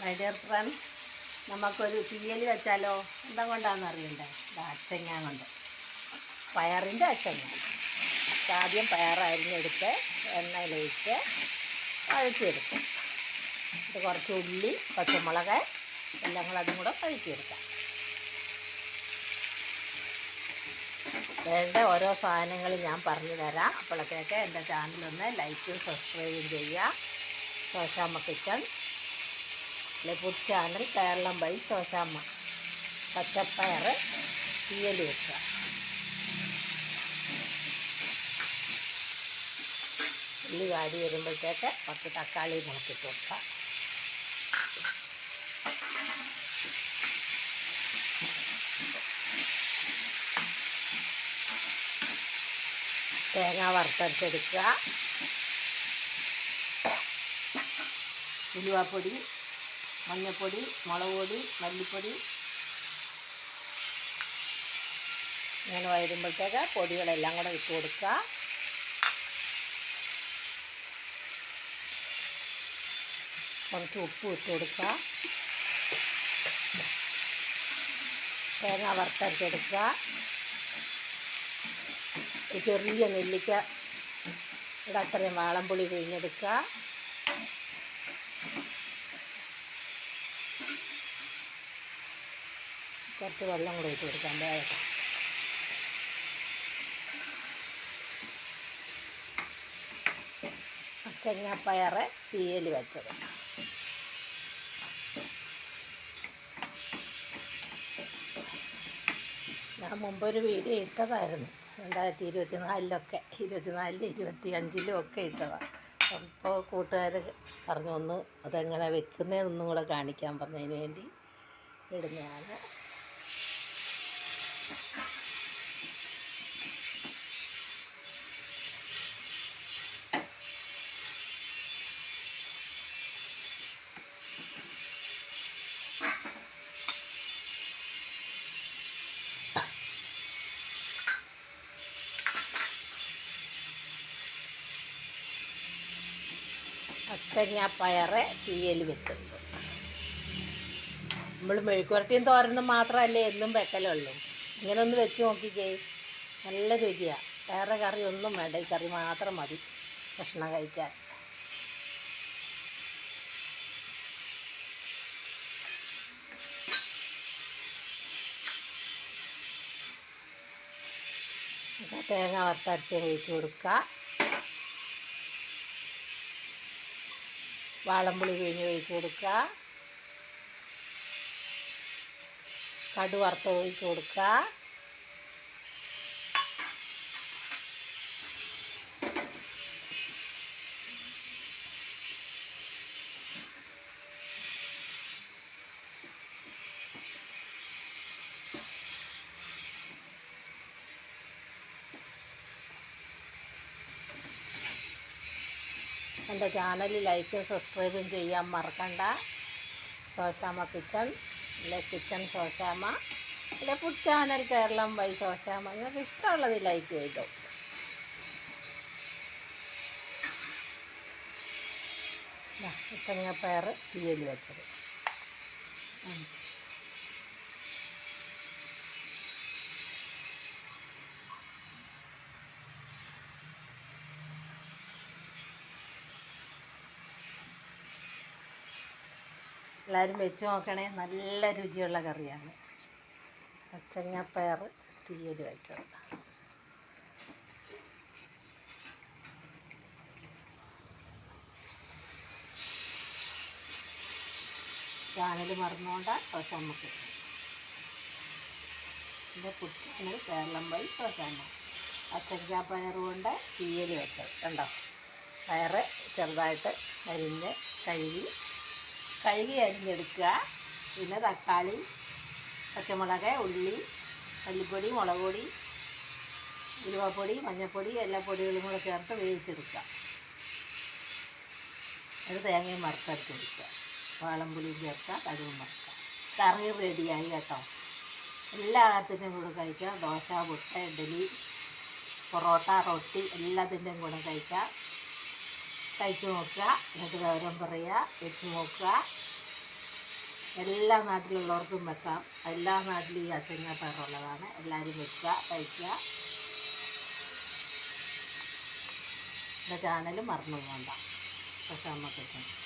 My dear friends നമുക്കൊരു തീയൽ വെച്ചാലോ? എന്താ കൊണ്ടാണെന്ന് അറിയണ്ടേ? അച്ചങ്ങ കൊണ്ട്. പയറിന്റെ അച്ചങ്ങ. ആദ്യം പയർ അരിഞ്ഞെടുത്ത് എണ്ണയിലൊഴിച്ച് വഴറ്റിയെടുക്കും. ഇത് കുറച്ച് ഉള്ളി പച്ചമുളക് എല്ലാം കൂടെ അതും കൂടെ വഴറ്റിയെടുക്കാം. വേണ്ട ഓരോ സാധനങ്ങൾ ഞാൻ പറഞ്ഞു തരാം. അപ്പോഴത്തേക്ക് എന്റെ ചാനലൊന്ന് ലൈക്കും സബ്സ്ക്രൈബും ചെയ്യുക. ശോശാമ്മ കിച്ചൺ. ചാനൽ കേരളം വഴി ശോശാമ്മ പച്ചപ്പയർ തീയൽ വെക്കുക. ഉള്ളി വാടി വരുമ്പോഴത്തേക്ക് പത്ത് തക്കാളി മുളക്കിട്ട് കൊടുക്കാം തേങ്ങ വറുത്തരച്ചെടുക്കുക. ഉലുവാപ്പൊടി മഞ്ഞൾപ്പൊടി മുളക് പൊടി മല്ലിപ്പൊടി. ഇങ്ങനെ വരുമ്പോഴത്തേക്ക് പൊടികളെല്ലാം കൂടെ ഇട്ട് കൊടുക്കുക. കുറച്ച് ഉപ്പ് ഇട്ട് കൊടുക്കുക. തേങ്ങ വറുത്തരച്ചെടുക്കുക ചെറിയ നെല്ലിക്ക ഇവിടെ അത്രയും വാളംപുളി പിഴിഞ്ഞെടുക്കുക. കുറച്ച് വെള്ളം കൂടെ ഇട്ട് കൊടുക്കാം. വേഗം ചെങ്ങപ്പയറ് തീയൽ വെച്ചത്. ഞാൻ മുമ്പൊരു വീഡിയോ ഇട്ടതായിരുന്നു. രണ്ടായിരത്തി ഇരുപത്തി നാലിലൊക്കെ ഇരുപത്തിനാലിലും ഇരുപത്തി അഞ്ചിലും ഒക്കെ ഇട്ടതാണ് അപ്പോൾ കൂട്ടുകാർ പറഞ്ഞു ഒന്ന് അതെങ്ങനെ വെക്കുന്നതെന്നും കൂടെ കാണിക്കാൻ പറഞ്ഞതിന് വേണ്ടി ഇടുന്നതാണ്. അച്ചങ്ങ പയറ് തീയൽ വെക്കുന്നത് നമ്മൾ മെഴുക്കുരട്ടിയും തോരനും മാത്രമല്ലേ എന്നും വെക്കലുള്ളൂ. ഇങ്ങനെ ഒന്ന് വെച്ച് നോക്കിക്കേ നല്ല രുചിയാണ് വേറെ കറി ഒന്നും വേണ്ട. ഈ കറി മാത്രം മതി. ഭക്ഷണം കഴിക്കാൻ. തേങ്ങ വറുത്തരച്ച് ഒഴിച്ച് കൊടുക്കുക വാളംപുളി പിഴിഞ്ഞ് ഒഴിച്ച് കൊടുക്കുക. കടുവറുത്ത് ഒഴിച്ച് കൊടുക്കുക. എന്റെ ചാനൽ ലൈക്കും സബ്സ്ക്രൈബും ചെയ്യാൻ മറക്കണ്ട. ശോശാമ കിച്ചൺ അല്ലെ കിച്ചൺ ശോശാമ അല്ലെ food channel Keralam bye Shoshamma നിങ്ങൾക്ക് ഇഷ്ടമുള്ളത് ലൈക്ക് ചെയ്തു. തെങ്ങപ്പയർ തീയൽ വെച്ചത്. എല്ലാവരും വെച്ച് നോക്കണേ. നല്ല രുചിയുള്ള കറിയാണ്. പച്ചങ്ങപ്പയർ തീയൽ വെച്ചത്. ചാനൽ മറന്നുകൊണ്ട് നമുക്ക് എന്റെ കുട്ടിയാണ് കേരളം വഴി ശോശാമ്മ പച്ചങ്ങപ്പയർ കൊണ്ട് തീയൽ വെച്ചത്. കണ്ടോ? പയർ ചെറുതായിട്ട് അരിഞ്ഞ് കഴുകി കഴുകി അരിഞ്ഞെടുക്കുക. പിന്നെ തക്കാളി പച്ചമുളക് ഉള്ളി മല്ലിപ്പൊടി മുളക് പൊടി ഉലുവപ്പൊടി മഞ്ഞൾപ്പൊടി എല്ലാ പൊടികളും കൂടെ ചേർത്ത് വേവിച്ചെടുക്കുക. അത് തേങ്ങയും വറുത്തരച്ച് കൊടുക്കുക. വാളംപുളിയും ചേർക്കുക കഴിവും വറുക്കുക. കറി റെഡിയായി കേട്ടോ. എല്ലാത്തിന്റെയും കൂടെ കഴിക്കാം ദോശ പുട്ട ഇഡലി പൊറോട്ട റൊട്ടി എല്ലാത്തിന്റെയും കൂടെ കഴിക്കാം കഴിച്ച് നോക്കുക. എന്നിട്ട് വിവരം പറയുക. വെച്ച് നോക്കുക. എല്ലാ നാട്ടിലുള്ളവർക്കും വെക്കാം. എല്ലാ നാട്ടിലും ഈ അച്ചങ്ങ പയറുള്ളതാണ്. എല്ലാവരും വെക്കുക തയ്ക്കുക. എന്റെ ചാനൽ മറന്നു പോകണ്ട പക്ഷെ നമുക്ക്